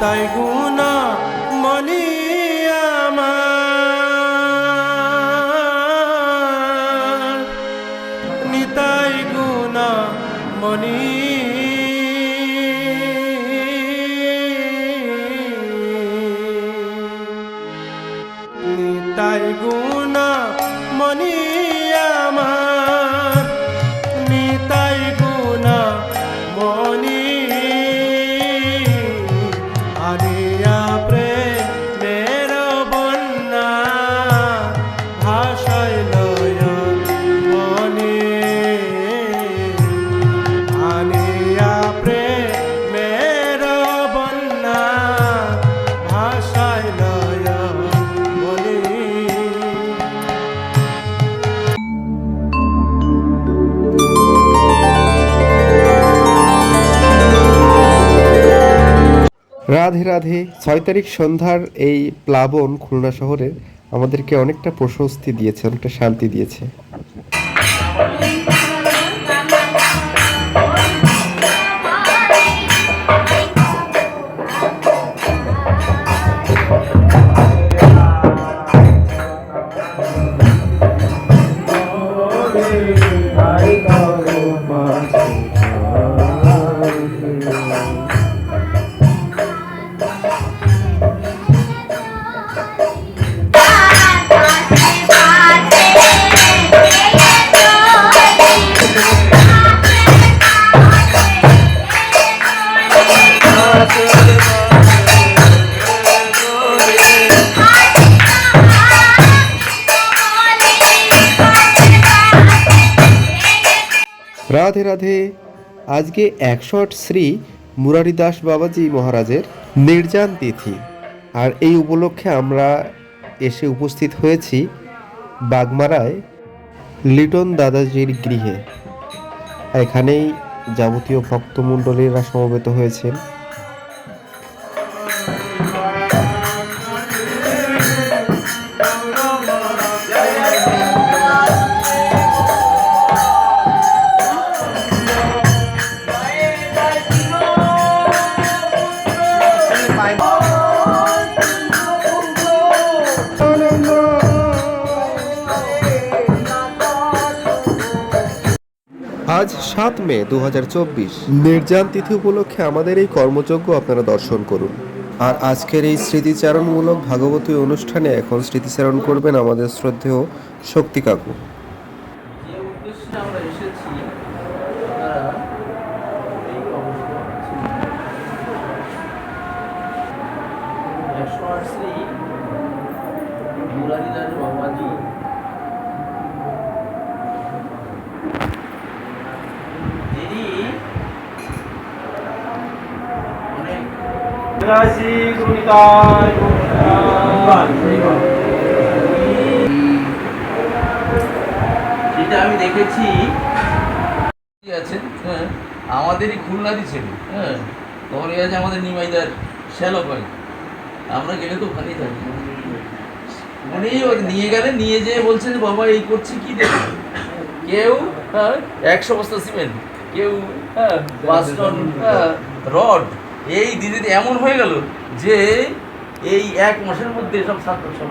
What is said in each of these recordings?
নিতাই গুণা মনি আমার। নিতাই গুণা মনি নিতাই গুণা মনি Yeah. রাধে রাধে, ছয় তারিখ সন্ধ্যার এই প্লাবন খুলনা শহরে আমাদেরকে অনেকটা প্রশস্তি দিয়েছে, অনেকটা শান্তি দিয়েছে। রাধে রাধে। আজকে একশট শ্রী মুরারিদাস বাবাজি মহারাজের নির্জান তিথি। আর এই উপলক্ষে আমরা এসে উপস্থিত হয়েছি বাগমারায় লিটন দাদাজির গৃহে। এখানেই যাবতীয় ভক্তমণ্ডলীরা সমবেত হয়েছেন। আজ সাত মে দু নির্জান তিথি উপলক্ষে আমাদের এই কর্মযজ্ঞ আপনারা দর্শন করুন। আর আজকের এই স্মৃতিচারণমূলক ভাগবতী অনুষ্ঠানে এখন স্মৃতিচারণ করবেন আমাদের শ্রদ্ধেয় শক্তি কাকু। শ্রী বাবাজি যেটা আমি দেখেছি ঠিক আছে হ্যাঁ আমাদেরই খুলনারই ছেলে হ্যাঁ তখন আছে আমাদের নিমাইদার শ্যালক হয় আমরা গেলে তো ওখানেই থাকি। উনি নিয়ে গেলে নিয়ে যেয়ে বলছেন বাবা এই করছি কি দেখো? কেউ হ্যাঁ একশো বস্তা সিমেন্ট কেউ হ্যাঁ হ্যাঁ, রড এই দিদি এমন হয়ে গেল যে এই এক মাসের মধ্যে সব সাত সব।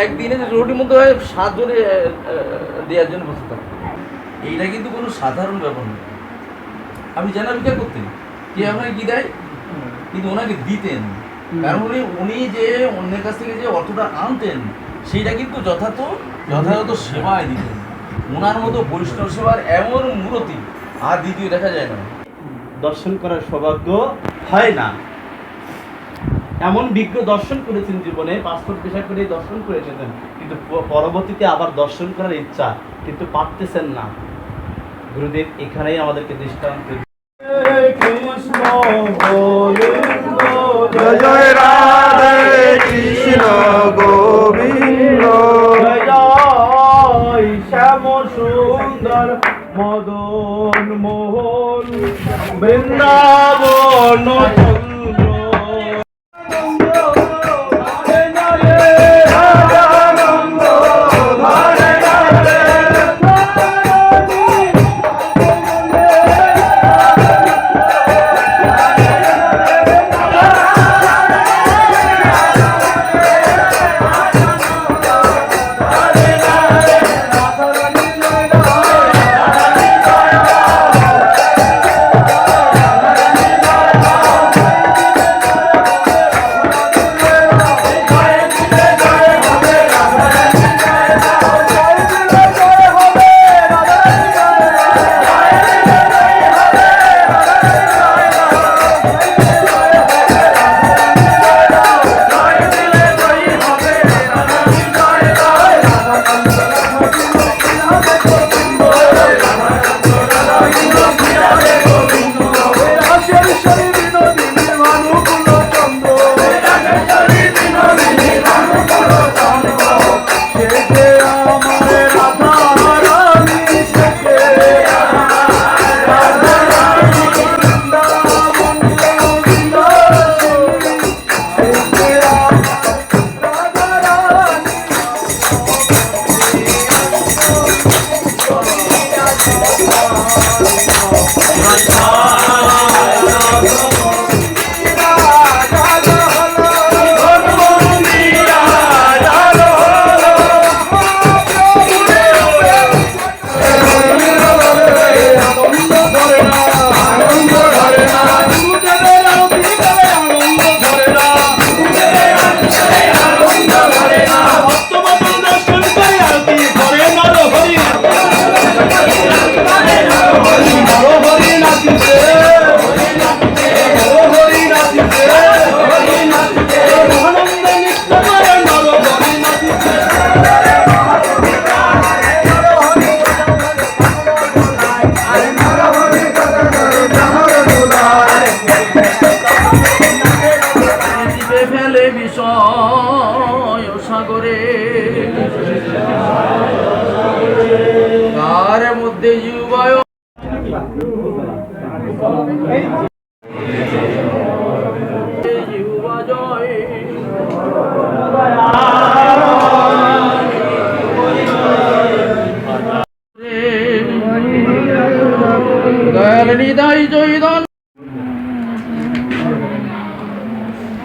একদিনে যে রোডের মধ্যে হয় সাতজনে দেওয়ার জন্য বসে থাকতো এইটা কিন্তু কোনো সাধারণ ব্যাপার নয়। আপনি জানা বিচার করতেন কে আপনাকে কি দেয়? কিন্তু ওনাকে দিতেন। কারণ উনি উনি যে অন্যের কাছ থেকে যে অর্থটা আনতেন সেইটা কিন্তু যথার্থ যথাযথ সেবায় দিতেন। ওনার মতো বৈষ্ণব সেবার এমন মূরতি আর দ্বিতীয় দেখা যায় না। দর্শন করার সৌভাগ্য হয় না। এমন বিজ্ঞ দর্শন করেছেন জীবনে পাসপোর্ট পেশা করে দর্শন করে এসেছেন কিন্তু পরবর্তীতে আবার দর্শন করার ইচ্ছা কিন্তু পারতেছেন না। গুরুদেব এখানেই আমাদেরকে দৃষ্টান্ত কৃষ্ণ জয় জয় রাধে কৃষ্ণ গোবিন্দ। শ্যাম সুন্দর মদন মোহন। বৃন্দাবন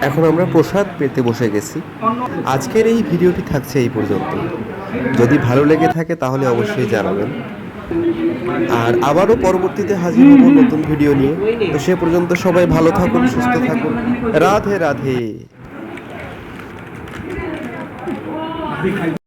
এখন আমরা প্রসাদ পেতে বসে গেছি। আজকের এই ভিডিওটি থাকছে এই পর্যন্ত। যদি ভালো লেগে থাকে তাহলে অবশ্যই জানাবেন। আর আবারও পরবর্তীতে হাজির হব নতুন ভিডিও নিয়ে। তো সে পর্যন্ত সবাই ভালো থাকুন, সুস্থ থাকুন। রাধে রাধে।